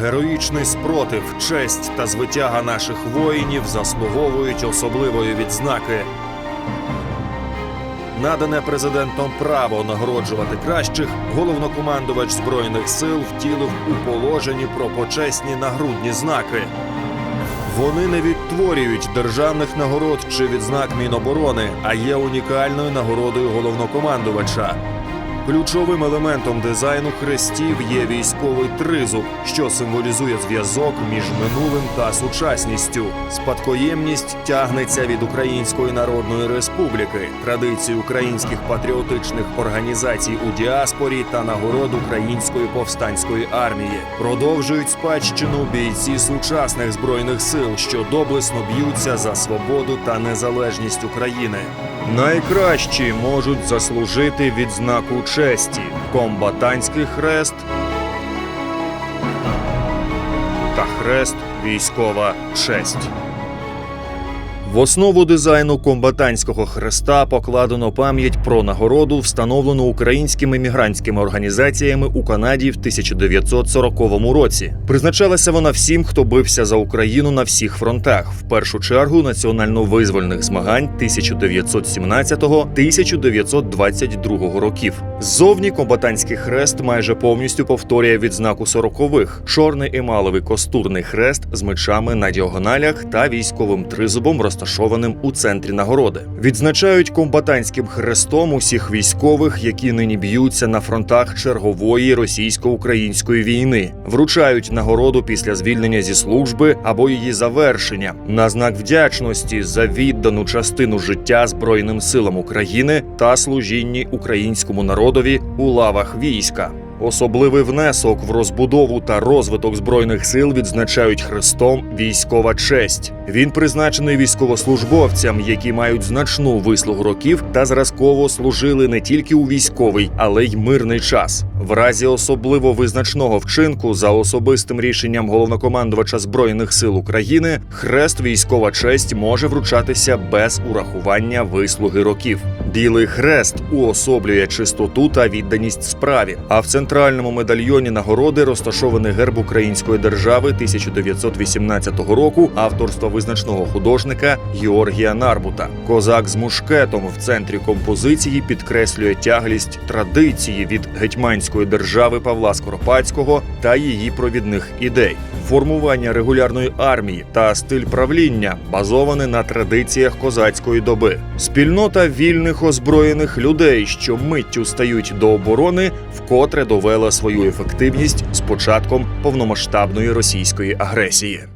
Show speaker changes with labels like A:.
A: Героїчний спротив, честь та звитяга наших воїнів заслуговують особливої відзнаки. Надане президентом право нагороджувати кращих, головнокомандувач збройних сил втілив у положенні про почесні нагрудні знаки. Вони не відтворюють державних нагород чи відзнак Міноборони, а є унікальною нагородою головнокомандувача. Ключовим елементом дизайну хрестів є військовий тризуб, що символізує зв'язок між минулим та сучасністю. Спадкоємність тягнеться від Української Народної Республіки, традицій українських патріотичних організацій у діаспорі та нагород Української повстанської армії. Продовжують спадщину бійці сучасних збройних сил, що доблесно б'ються за свободу та незалежність України. Найкращі можуть заслужити відзнаку честі комбатантський хрест та хрест військова честь. В основу дизайну комбатантського хреста покладено пам'ять про нагороду, встановлену українськими мігрантськими організаціями у Канаді в 1940 році. Призначалася вона всім, хто бився за Україну на всіх фронтах, в першу чергу національно-визвольних змагань 1917-1922 років. Ззовні комбатантський хрест майже повністю повторює відзнаку сорокових: чорний емаловий костурний хрест з мечами на діагоналях та військовим тризубом, розташованим у центрі нагороди. Відзначають комбатантським хрестом усіх військових, які нині б'ються на фронтах чергової російсько-української війни, вручають нагороду після звільнення зі служби або її завершення на знак вдячності за віддану частину життя Збройним силам України та служінні українському народові у лавах війська. Особливий внесок в розбудову та розвиток збройних сил відзначають хрестом військова честь. Він призначений військовослужбовцям, які мають значну вислугу років та зразково служили не тільки у військовий, але й мирний час. В разі особливо визначного вчинку за особистим рішенням головнокомандувача збройних сил України хрест військова честь може вручатися без урахування вислуги років. Білий хрест уособлює чистоту та відданість справі. А в центральному медальйоні нагороди розташований герб Української держави 1918 року авторства визначного художника Георгія Нарбута. Козак з мушкетом в центрі композиції підкреслює тяглість традиції від гетьманської держави Павла Скоропадського та її провідних ідей. Формування регулярної армії та стиль правління базовані на традиціях козацької доби. Спільнота вільних озброєних людей, що миттю стають до оборони, вкотре довела свою ефективність з початком повномасштабної російської агресії.